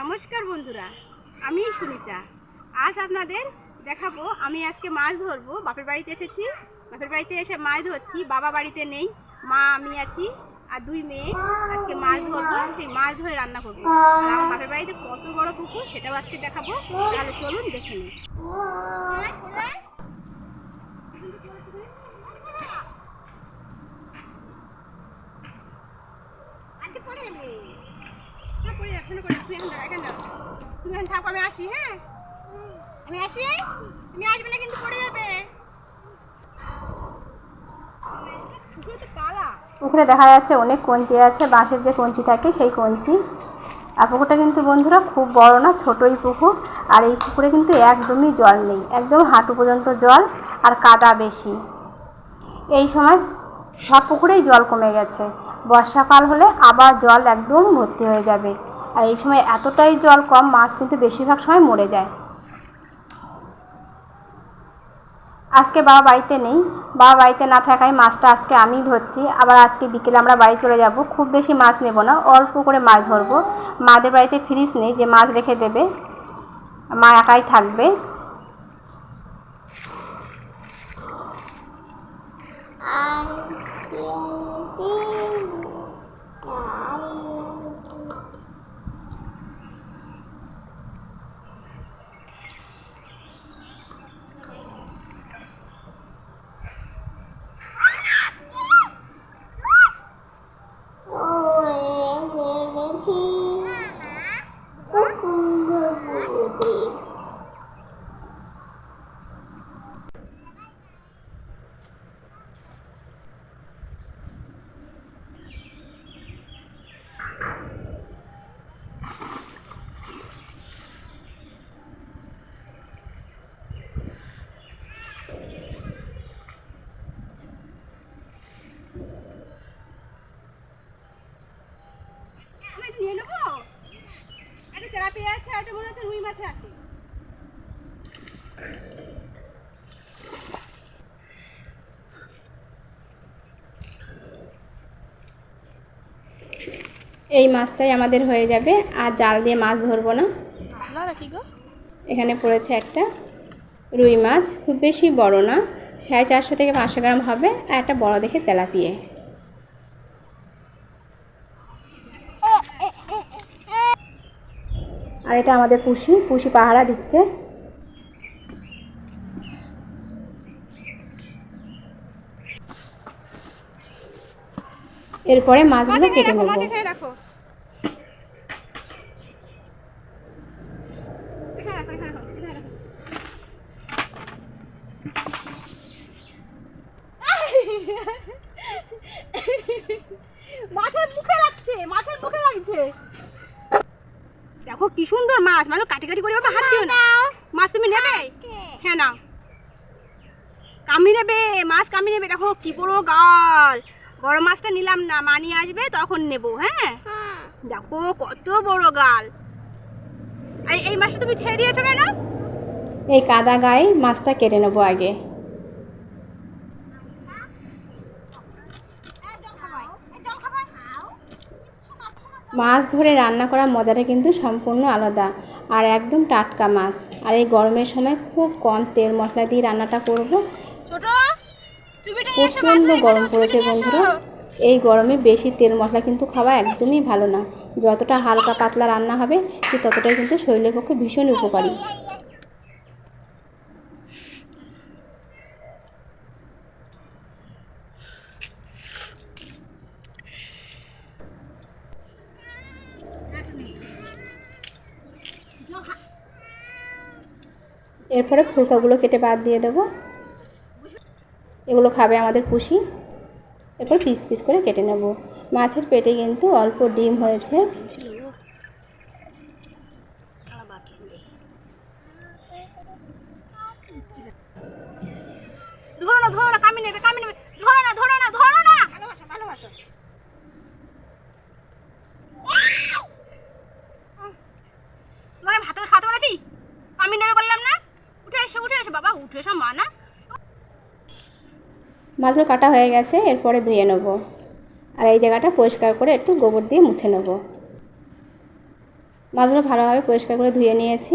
নমস্কার বন্ধুরা, আমি সুনিতা। আজ আপনাদের দেখাবো, আমি আজকে মাছ ধরবো। বাপের বাড়িতে এসেছি। বাপের বাড়িতে এসে মাছ ধরছি। বাবা বাড়িতে নেই, মা, আমি আছি আর দুই মেয়ে। আজকে মাছ ধরবো, সেই মাছ ধরে রান্না করব। আর আমার বাপের বাড়িতে কত বড় পুকুর, সেটাও আজকে দেখাবো। তাহলে চলুন দেখে নিই আজকে পড়ে যাবে না পড়ে যাবে এখানে করে তুই এখন দাঁড়া এখানে দাঁড়া। হ্যাঁ? পুকুরে পুকুরে দেখা যাচ্ছে অনেক কঞ্চি আছে, বাঁশের যে কঞ্চি থাকে সেই কঞ্চি। আর পুকুরটা কিন্তু বন্ধুরা খুব বড় না, ছোটই পুকুর। আর এই পুকুরে কিন্তু একদমই জল নেই, একদম হাঁটু পর্যন্ত জল আর কাদা বেশি। এই সময় সব পুকুরেই জল কমে গেছে। বর্ষাকাল হলে আবার জল একদম ভর্তি হয়ে যাবে। আর এই সময় এতটাই জল কম, মাছ কিন্তু বেশিরভাগ সময় মরে যায়। আজকে বাবা বাড়িতে নেই। বাবা বাড়িতে না থাকায় মাছটা আজকে আমি ধরছি। আবার আজকে বিকেলে আমরা বাড়ি চলে যাব। খুব বেশি মাছ নেব না, অল্প করে মাছ ধরবো। মাদের বাড়িতে ফ্রিজ নেই যে মাছ রেখে দেবে। মা একাই থাকবে নিয়ে নেব একটা মনে হচ্ছে রুই মাছ আছে এই মাছটাই আমাদের হয়ে যাবে আর জাল দিয়ে মাছ ধরবো না। এখানে পড়েছে একটা রুই মাছ খুব বেশি বড় না সাড়ে চারশো থেকে পাঁচশো গ্রাম হবে আর একটা বড় দেখে তেলাপিয়ে। আর এটা আমাদের পুষি পুষি পাহারা দিচ্ছে। এরপরে মাছগুলো কেটে নেব মাঝে খেয়ে রাখো এখানে রাখো এখানে রাখো এখানে রাখো মাছের মুখে লাগছে মাছের মুখে লাগছে দেখো কি সুন্দর মাছ মাছ কাটি কাটি করে বাবা হাত দিও না। মাছ তুমি নেবে? হ্যাঁ নাও। কামি নেবে মাছ কামি নেবে। দেখো কি বড় গাল। বড় মাছটা নিলাম না মানি আসবে তখন নেব হ্যাঁ? দেখো কত বড় গাল। আর এই মাছটা তুমি ছেড়ে দিয়েছ কেন? এই কাদা গায়ে মাছটা কেটে নেব আগে। মাছ ধরে রান্না করার মজাটা কিন্তু সম্পূর্ণ আলাদা আর একদম টাটকা মাছ। আর এই গরমের সময় খুব কম তেল মশলা দিয়ে রান্নাটা করব। প্রচণ্ড গরম পড়েছে বন্ধুরা। এই গরমে বেশি তেল মশলা কিন্তু খাওয়া একদমই ভালো না। যতটা হালকা পাতলা রান্না হবে সে ততটাই কিন্তু শরীরের পক্ষে ভীষণ উপকারী। এরপরে ফুলকাগুলো কেটে বাদ দিয়ে দেব। এগুলো খাবে আমাদের পুষি এরপর পিস পিস করে কেটে নেব। মাছের পেটে কিন্তু অল্প ডিম হয়েছে ধরো না ধরো না কামি নেবে কামি নেবে ধরো না ধরো না ধরো না ভালোবাসো ভালোবাসো তোমাকে ভাত খাতে বলেছি কামি নেবে বললাম না উঠে এসো উঠে এসো বাবা উঠে এসো মা না? মাছগুলো কাটা হয়ে গেছে এরপরে ধুয়ে নেব। আর এই জায়গাটা পরিষ্কার করে একটু গোবর দিয়ে মুছে নেব। মাছগুলো ভালোভাবে পরিষ্কার করে ধুয়ে নিয়েছি।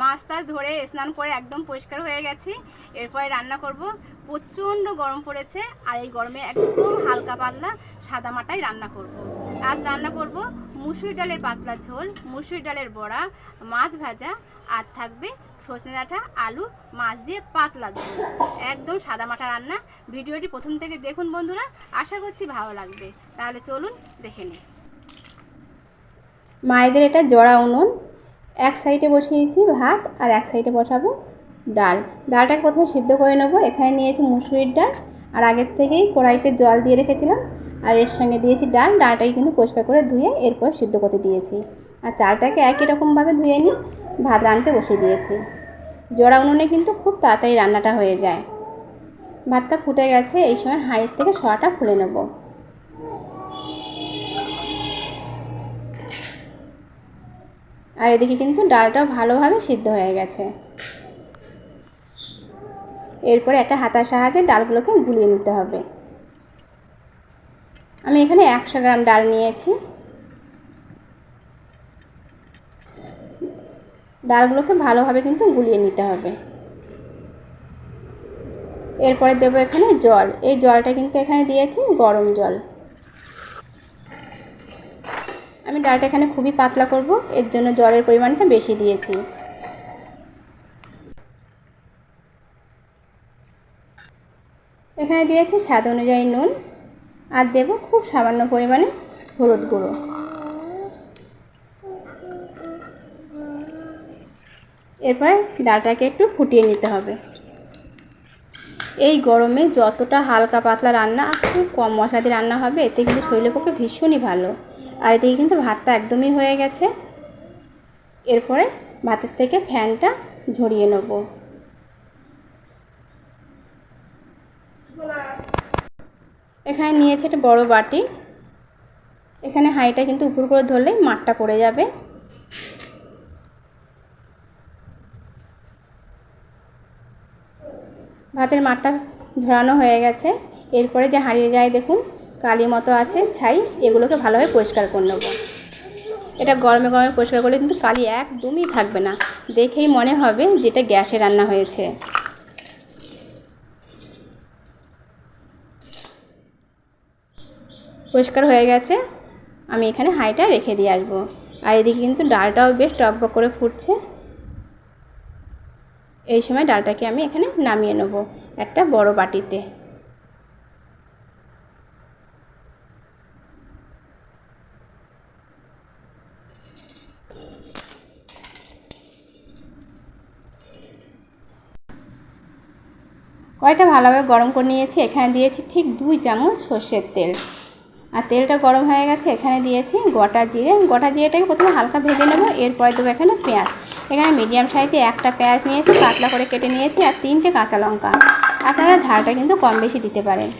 মাছটা ধরে স্নান করে একদম পরিষ্কার হয়ে গেছি। এরপরে রান্না করব। প্রচণ্ড গরম পড়েছে আর এই গরমে একদম হালকা পাতলা সাদা মাটাই রান্না করব। আজ রান্না করব মুসুর ডালের পাতলা ঝোল, মুসুর ডালের বড়া, মাছ ভাজা, আর থাকবে সজনে ডাঁটা, আলু, মাছ দিয়ে পাতলা ঝোল। একদম সাদা মাটা রান্না। ভিডিওটি প্রথম থেকে দেখুন বন্ধুরা, আশা করছি ভালো লাগবে। তাহলে চলুন দেখে নিই। মায়েদের এটা জড়া উনুন। এক সাইডে বসিয়েছি ভাত আর এক সাইডে বসাবো ডাল। ডালটাকে প্রথমে সিদ্ধ করে নেব। এখানে নিয়েছি মুসুরির ডাল। আর আগের থেকেই কড়াইতে জল দিয়ে রেখেছিলাম। আর এর সঙ্গে দিয়েছি ডাল, ডালটাকে কিন্তু পরিষ্কার করে ধুয়ে এরপর সিদ্ধ করতে দিয়েছি। আর চালটাকে একই রকমভাবে ধুয়ে নিই ভাত রাঁধতে বসিয়ে দিয়েছি। জড়া উনুনে কিন্তু খুব তাড়াতাড়ি রান্নাটা হয়ে যায়। ভাতটা ফুটে গেছে, এই সময় হাঁড়ির থেকে শোয়াটা খুলে নেব। আর এদিকে কিন্তু ডালটাও ভালোভাবে সিদ্ধ হয়ে গেছে। এরপরে একটা হাতার সাহায্যে ডালগুলোকে গুলিয়ে নিতে হবে। আমি এখানে একশো গ্রাম ডাল নিয়েছি। ডালগুলোকে ভালোভাবে কিন্তু গুলিয়ে নিতে হবে। এরপরে দেবো এখানে জল। এই জলটা কিন্তু এখানে দিয়েছি গরম জল। আমি ডালটা এখানে খুবই পাতলা করব, এর জন্য জলের পরিমাণটা বেশি দিয়েছি। এখানে দিয়েছি স্বাদ অনুযায়ী নুন। আর দেব খুব সামান্য পরিমাণে হলুদ গুঁড়ো। এরপর ডালটাকে একটু ফুটিয়ে নিতে হবে। এই গরমে যতটা হালকা পাতলা রান্না আর খুব কম মশলা দিয়ে রান্না হবে, এতে কিন্তু শরীরের পক্ষে ভীষণই ভালো। আর এদিকে কিন্তু ভাতটা একদমই হয়ে গেছে। এরপরে ভাতের থেকে ফ্যানটা ঝরিয়ে নেব। এখানে নিয়েছে একটা বড় বাটি। এখানে হাঁড়িটা কিন্তু উপর করে ধরলেই মাঠটা পড়ে যাবে। ভাতের মাঠটা ঝরানো হয়ে গেছে। এরপরে যে হাঁড়ির গায়ে দেখুন কালি মতো আছে ছাই, এগুলোকে ভালোভাবে পরিষ্কার করে নেব। এটা গরমে গরমে পরিষ্কার করলে কিন্তু কালি একদমই থাকবে না। দেখেই মনে হবে যেটা গ্যাসে রান্না হয়েছে। পরিষ্কার হয়ে গেছে, আমি এখানে হাঁড়িটা রেখে দিয়ে আসব। আর এদিকে কিন্তু ডালটাও বেশ টকবক করে ফুটছে। এই সময় ডালটাকে আমি এখানে নামিয়ে নেব একটা বড় বাটিতে। কয়টা ভালোভাবে গরম করে নিয়েছি। এখানে দিয়েছি ঠিক দুই চামচ সর্ষের তেল। আর তেলটা গরম হয়ে গেছে, এখানে দিয়েছি গোটা জিরে। গোটা জিরেটাকে প্রথমে হালকা ভেজে নেব, এরপরে দেবো এখানে পেঁয়াজ। এখানে মিডিয়াম সাইজে একটা পেঁয়াজ নিয়েছি, পাতলা করে কেটে নিয়েছি, আর তিনটে কাঁচা লঙ্কা। আপনারা ঝালটা কিন্তু কম বেশি দিতে পারেন।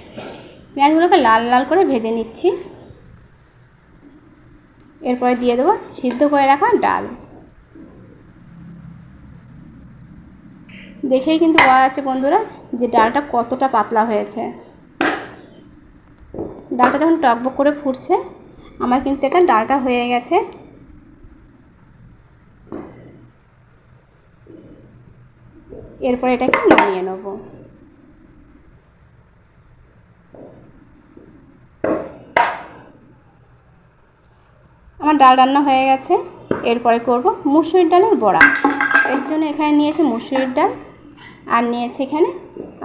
পেঁয়াজগুলোকে লাল লাল করে ভেজে নিচ্ছি। এরপরে দিয়ে দেবো সিদ্ধ করে রাখা ডাল। দেখেই কিন্তু বোঝা যাচ্ছে বন্ধুরা যে ডালটা কতটা পাতলা হয়েছে। ডালটা যখন টকবক করে ফুটছে, আমার কিন্তু এটা ডালটা হয়ে গেছে। এরপর এটাকে নামিয়ে নেব। আমার ডাল রান্না হয়ে গেছে। এরপরে করব মুসুরির ডালের বড়া। এর জন্য এখানে নিয়েছে মুসুরির ডাল আর নিয়েছে এখানে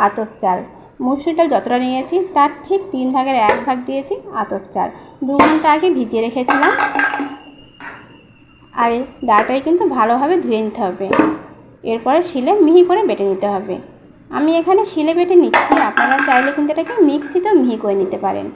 আতপ চাল। মুসুরির ডাল যতটা নিয়েছি, তার ঠিক তিন ভাগের এক ভাগ দিয়েছি আতপ চাল। দু ঘণ্টা আগে ভিজিয়ে রেখেছিলাম। আর ডালটাই কিন্তু ভালোভাবে ধুয়ে নিতে হবে। এরপরে শিলে মিহি করে বেটে নিতে হবে। আমি এখানে শিলে বেটে নিচ্ছি, আপনারা চাইলে কিন্তু এটাকে মিক্সিতেও মিহি করে নিতে পারেন।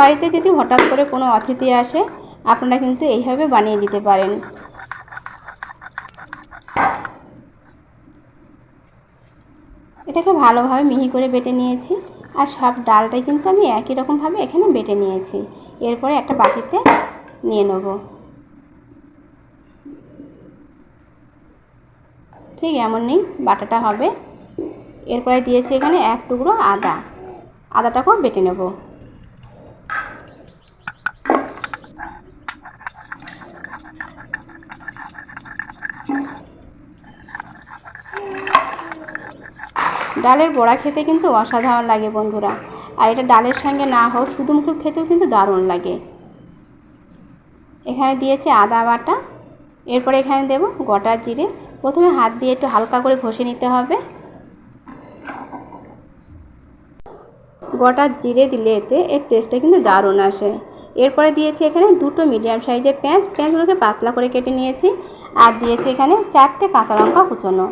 বাড়িতে যদি হঠাৎ করে কোনো অতিথি আসে, আপনারা কিন্তু এইভাবে বানিয়ে দিতে পারেন। এটাকে ভালোভাবে মিহি করে বেটে নিয়েছি, আর সব ডালটাই কিন্তু আমি একই রকমভাবে এখানে বেটে নিয়েছি। এরপরে একটা বাটিতে নিয়ে নেব। ঠিক এমনই বাটাটা হবে। এরপরে দিয়েছি এখানে এক টুকরো আদা। আদাটাকেও বেটে নেব। ডালের বড়া খেতে কিন্তু অসাধারণ লাগে বন্ধুরা। আর এটা ডালের সঙ্গে না হোক, শুধু মুখে খেতেও কিন্তু দারুণ লাগে। এখানে দিয়েছে আদা বাটা। এরপরে এখানে দেব গোটা জিরে। প্রথমে হাত দিয়ে একটু হালকা করে ঘষে নিতে হবে। গোটা জিরে দিলে এতে এর টেস্টটা কিন্তু দারুণ আসে। এরপরে দিয়েছি এখানে দুটো মিডিয়াম সাইজের পেঁয়াজ। পেঁয়াজগুলোকে পাতলা করে কেটে নিয়েছি। আর দিয়েছি এখানে চারটে কাঁচা লঙ্কা কুচোনো।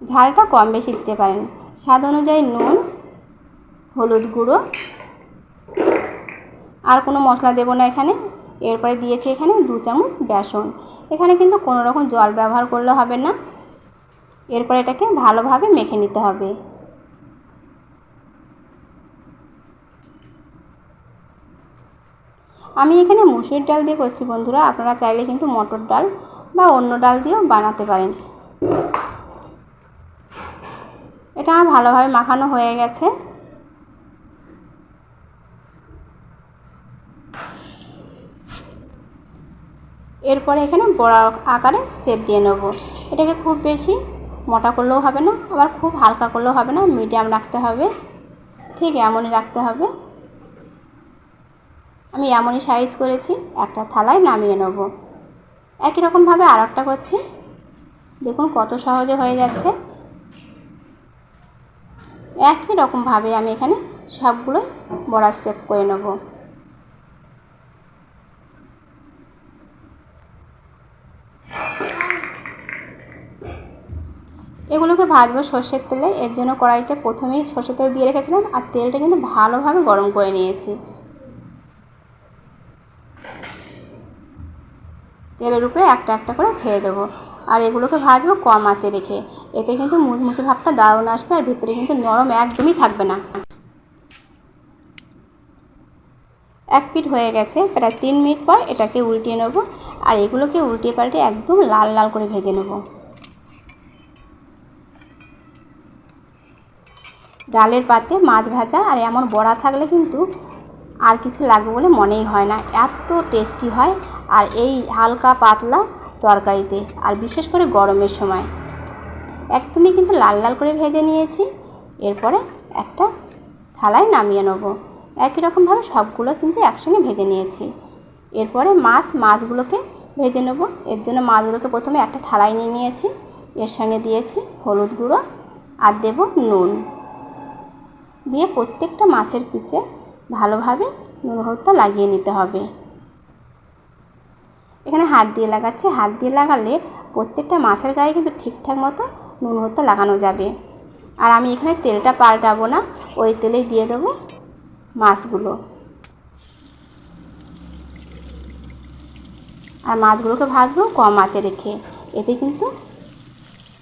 ঝালটা কম বেশি দিতে পারেন। স্বাদ অনুযায়ী নুন, হলুদ গুঁড়ো। আর কোনো মশলা দেবো না এখানে। এরপরে দিয়েছি এখানে দু চামচ বেসন। এখানে কিন্তু কোনো রকম জল ব্যবহার করলে হবে না। এরপরে এটাকে ভালোভাবে মেখে নিতে হবে। আমি এখানে মুসুরির ডাল দিয়ে করছি বন্ধুরা। আপনারা চাইলে কিন্তু মটর ডাল বা অন্য ডাল দিয়েও বানাতে পারেন। এটা আমার ভালোভাবে মাখানো হয়ে গেছে। এরপরে এখানে বড় আকারে সেপ দিয়ে নেব। এটাকে খুব বেশি মোটা করলেও হবে না, আবার খুব হালকা করলেও হবে না মিডিয়াম রাখতে হবে। ঠিক এমনই রাখতে হবে। আমি এমনই সাইজ করেছি, একটা থালায় নামিয়ে নেব। একই রকমভাবে আর একটা করছি। দেখুন কত সহজে হয়ে যাচ্ছে। একই রকমভাবে আমি এখানে সবগুলোই বড়া শেপ করে নেব। এগুলোকে ভাজবো সর্ষের তেলে, এর জন্য কড়াইতে প্রথমেই সর্ষের তেল দিয়ে রেখেছিলাম, আর তেলটা কিন্তু ভালোভাবে গরম করে নিয়েছি। তেলের উপরে একটা একটা করে ছেড়ে দেবো। আর এগুলোকে ভাজবো কম আঁচে রেখে। এতে কিন্তু মুচমুচে ভাবটা দারুণ আসবে আর ভিতরে কিন্তু নরম একদমই থাকবে না। এক পিঠ হয়ে গেছে, প্রায় তিন মিনিট পর এটাকে উল্টিয়ে নেব আর এগুলোকে উল্টিয়ে পাল্টে একদম লাল লাল করে ভেজে নেব। ডালের পাতে মাছ ভাজা আর এমন বড়া থাকলে কিন্তু আর কিছু লাগবে বলে মনেই হয় না। এত টেস্টি হয় আর এই হালকা পাতলা তরকারিতে, আর বিশেষ করে গরমের সময়। একদমই কিন্তু লাল লাল করে ভেজে নিয়েছি। এরপরে একটা থালায় নামিয়ে নেব। একই রকমভাবে সবগুলো কিন্তু একসঙ্গে ভেজে নিয়েছি। এরপরে মাছ, মাছগুলোকে ভেজে নেব। এর জন্য মাছগুলোকে প্রথমে একটা থালায় নিয়ে নিয়েছি। এর সঙ্গে দিয়েছি হলুদ গুঁড়ো আর দেব নুন। দিয়ে প্রত্যেকটা মাছের পিচে ভালোভাবে নুন হলুদটা লাগিয়ে নিতে হবে। এখানে হাত দিয়ে লাগাচ্ছি। হাত দিয়ে লাগালে প্রত্যেকটা মাছের গায়ে কিন্তু ঠিকঠাক মতো নুন হলুদটা লাগানো যাবে। আর আমি এখানে তেলটা পাল্টাবো না, ওই তেলেই দিয়ে দেবো মাছগুলো। আর মাছগুলোকে ভাজবো কম আঁচে রেখে, এতে কিন্তু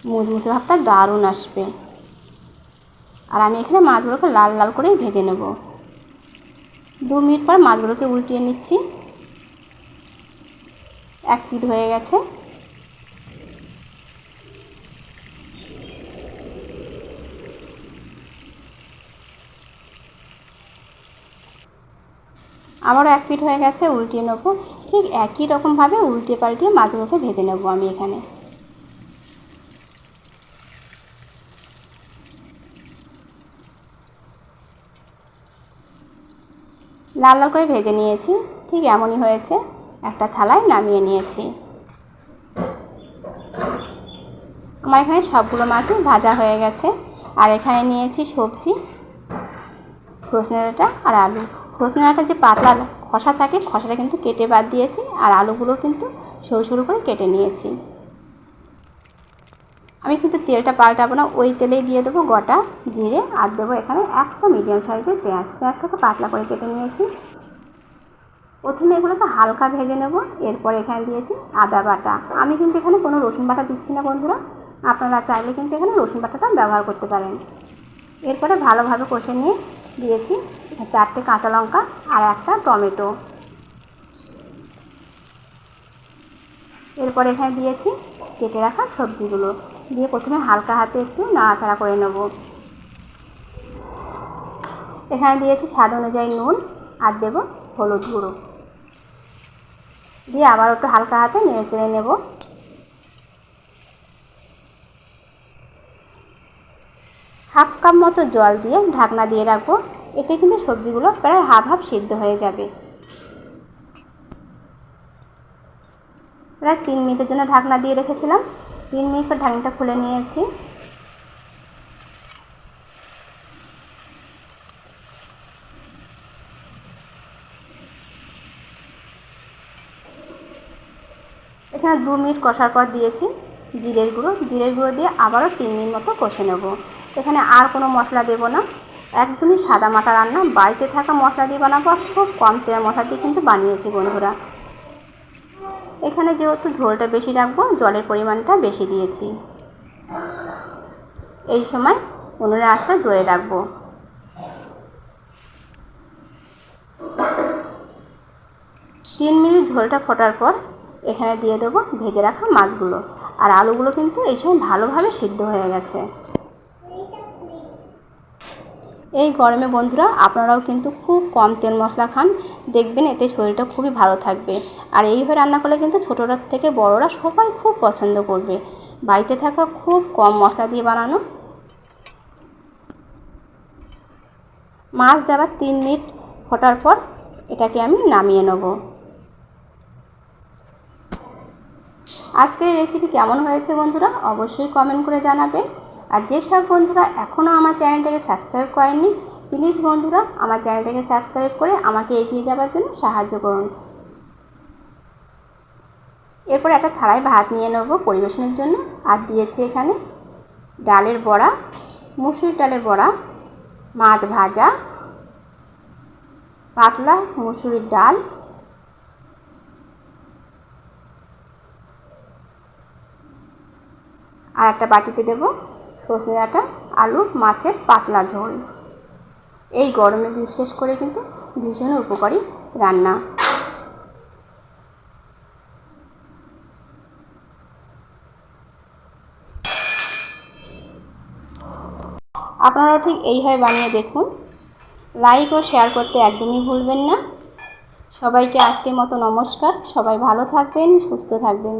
মুচমুচে ভাবটা দারুণ আসবে। আর আমি এখানে মাছগুলোকে লাল লাল করেই ভেজে নেব। দু মিনিট পর মাছগুলোকে উল্টিয়ে নিচ্ছি। এক পিঠ হয়ে গেছে। আমারও এক পিঠ হয়ে গেছে, উল্টিয়ে নেব। ঠিক একই রকমভাবে উল্টে পাল্টিয়ে মাছগুলোকে ভেজে নেব আমি এখানে। লাল লাল করে ভেজে নিয়েছি, ঠিক এমনই হয়েছে। একটা থালায় নামিয়ে নিয়েছি। আমার এখানে সবগুলো মাছই ভাজা হয়ে গেছে। আর এখানে নিয়েছি সবজি সজনে ডাঁটা আর আলু। সজনে ডাঁটা যে পাতলা খসা থাকে, খসাটা কিন্তু কেটে বাদ দিয়েছি আর আলুগুলো কিন্তু সরু সরু করে কেটে নিয়েছি। আমি কিন্তু তেলটা পাল্টাবো না, ওই তেলেই দিয়ে দেবো গোটা জিরে আর দেবো এখানে একটা মিডিয়াম সাইজের পেঁয়াজ। পেঁয়াজটাকে পাতলা করে কেটে নিয়েছি। প্রথমে এগুলোকে হালকা ভেজে নেব, এরপর এখানে দিয়েছি আদা বাটা। আমি কিন্তু এখানে কোনো রসুন বাটা দিচ্ছি না বন্ধুরা। আপনারা চাইলে কিন্তু এখানে রসুন বাটাটা ব্যবহার করতে পারেন। এরপরে ভালোভাবে কষে নিয়ে দিয়েছি চারটে কাঁচা লঙ্কা আর একটা টমেটো। এরপর এখানে দিয়েছি কেটে রাখা সবজিগুলো। দিয়ে প্রথমে হালকা হাতে একটু নাড়াচাড়া করে নেব। এখানে দিয়েছি স্বাদ অনুযায়ী নুন আর দেবো হলুদ গুঁড়ো। দিয়ে আবার একটু হালকা হাতে নেড়ে চেড়ে নেব। হাফ কাপ মতো জল দিয়ে ঢাকনা দিয়ে রাখব। এতে কিন্তু সবজিগুলো প্রায় হাফ হাফ সিদ্ধ হয়ে যাবে। প্রায় তিন মিনিটের জন্য ঢাকনা দিয়ে রেখেছিলাম। তিন মিনিট পর ঢাকনাটা খুলে নিয়েছি। এখানে দু মিনিট কষার পর দিয়েছি জিরের গুঁড়ো। জিরের গুঁড়ো দিয়ে আবারও তিন মিনিট মতো কষে নেব। এখানে আর কোনো মশলা দেবো না। একদমই সাদা মাটা রান্না। বাড়িতে থাকা মশলা দিয়ে বানাবো আর খুব কম তেল মশলা দিয়ে কিন্তু বানিয়েছি বন্ধুরা। এখানে যেহেতু ঝোলটা বেশি রাখব, জলের পরিমাণটা বেশি দিয়েছি। এই সময় উনুনের আঁচটা জোরে রাখব। তিন মিনিট ঝোলটা ফোটার পর এখানে দিয়ে দেবো ভেজে রাখা মাছগুলো। আর আলুগুলো কিন্তু এই সময় ভালোভাবে সিদ্ধ হয়ে গেছে। এই গরমে বন্ধুরা, আপনারাও কিন্তু খুব কম তেল মশলা খান। দেখবেন এতে শরীরটা খুবই ভালো থাকবে। আর এইভাবে রান্না করলে কিন্তু ছোটোরা থেকে বড়রা সবাই খুব পছন্দ করবে। বাড়িতে থাকা খুব কম মশলা দিয়ে বানানো। মাছ দেওয়ার তিন মিনিট ফোটার পর এটাকে আমি নামিয়ে নেব। আজকের রেসিপি কেমন হয়েছে বন্ধুরা অবশ্যই কমেন্ট করে জানাবেন আর যেসব বন্ধুরা এখনও আমার চ্যানেলটাকে সাবস্ক্রাইব করেননি প্লিজ বন্ধুরা আমার চ্যানেলটাকে সাবস্ক্রাইব করে আমাকে এগিয়ে যাওয়ার জন্য সাহায্য করুন। এরপর একটা থালায় ভাত নিয়ে নেব পরিবেশনের জন্য। আর দিয়েছি এখানে ডালের বড়া মুসুরির ডালের বড়া, মাছ ভাজা, পাতলা মুসুরির ডাল আর একটা বাটিতে দেব সজনে ডাঁটা আলু, মাছের পাতলা ঝোল। এই গরমে বিশেষ করে কিন্তু ভীষণ উপকারী রান্না। আপনারাও ঠিক এইভাবে বানিয়ে দেখুন। লাইক ও শেয়ার করতে একদমই ভুলবেন না। সবাইকে আজকের মতো নমস্কার। সবাই ভালো থাকবেন, সুস্থ থাকবেন।